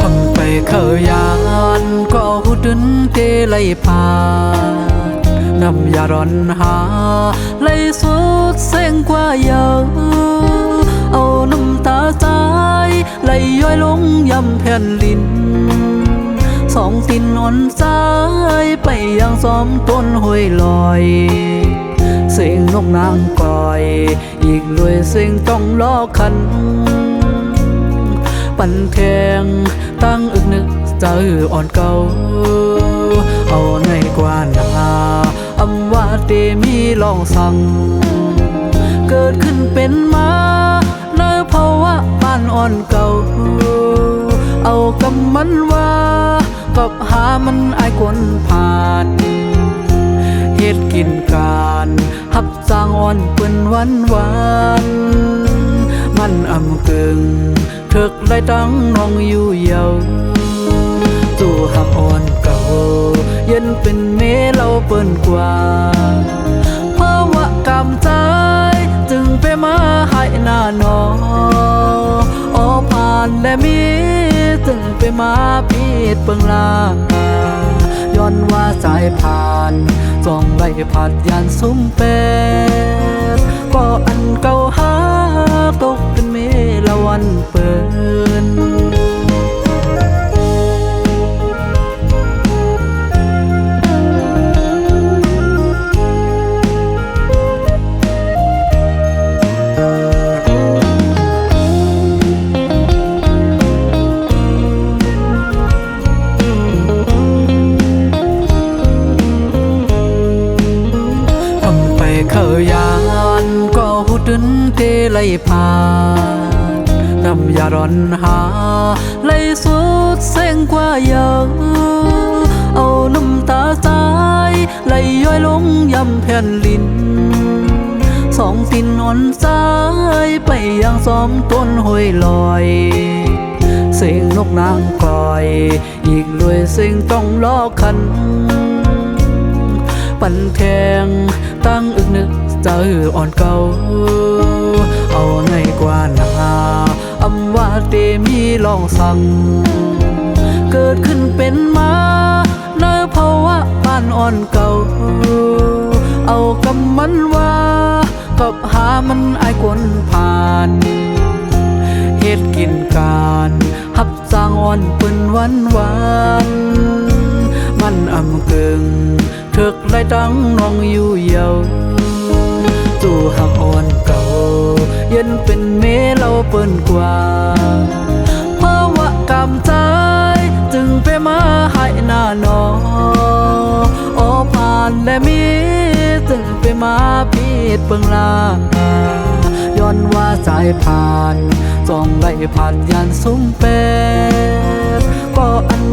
ทำไปข้ายานก็หูดึนเตไลพานำยาร้อนหา สุดเส้งกว่าเยอะเอาน้ำตาใจไหลย้อยลงยำแผ่นลินสองตินนอนใจไปยังซ้อมต้นห้วยลอย เสียงนกนางก่อย อีกด้วยเสียงต้องล้อคัน ปันแทงตั้งอึกนึกเจออ่อนเก่า เอาในกว่านาอำว่าเตมีลองสั่ง เกิดขึ้นเป็นมาในภาวะบ้านอ่อนเก่า เอากำมันว่ากับหามันอายกวนผ่านเฮ็ดกินการหับสร้างอ่อนเปิ้นวันวัน ย็นเป็นเมเราเปิ้นกว่าภาวะกำใจจึงไปมาให้หน้านอออผ่านและมีจึงไปมาพีดเปิงลาย้อนว่าสายผ่านจองไว้ผัดยานซุ้มเป็ดก็อันเก่าหาตกเป็นเมละวันเปิน หูดึนเตไลพานำยาร้อนหา ไลสุดเส้งกว่าเยอะเอาน้ำตาใจไหลย้อยลงยำแผ่นลินสองตินนอนใจไปยังซ้อมต้นห้วยลอยเสียงนกนางกอย อีกด้วยเสียงต้องล้อคัน ปันแทงตั้งอึกนึกจออ่อนเก่า เอาในกว่านาอำว่าเตมีลองสั่ง เกิดขึ้นเป็นมาในภาวะบ้านอ่อนเก่า เอากำมันว่า กับหามันอายกวนผ่านเฮ็ดกินการหับสร้างอ่อนเปิ้นวันวันมันอำเกึงเถึกไล่ตั้งน้องอยู่เยาจู่หักอ่อนเก่า เย็นเป็นเมเราเปิ้นกว่าภาวะกำใจจึงไปมาให้หน้าหนอออผ่านและมี จึงไปมาพีดเปิงลาย้อนว่าสายผ่านจองไล่ผ่านยานซุ้มเป็ดก็อัน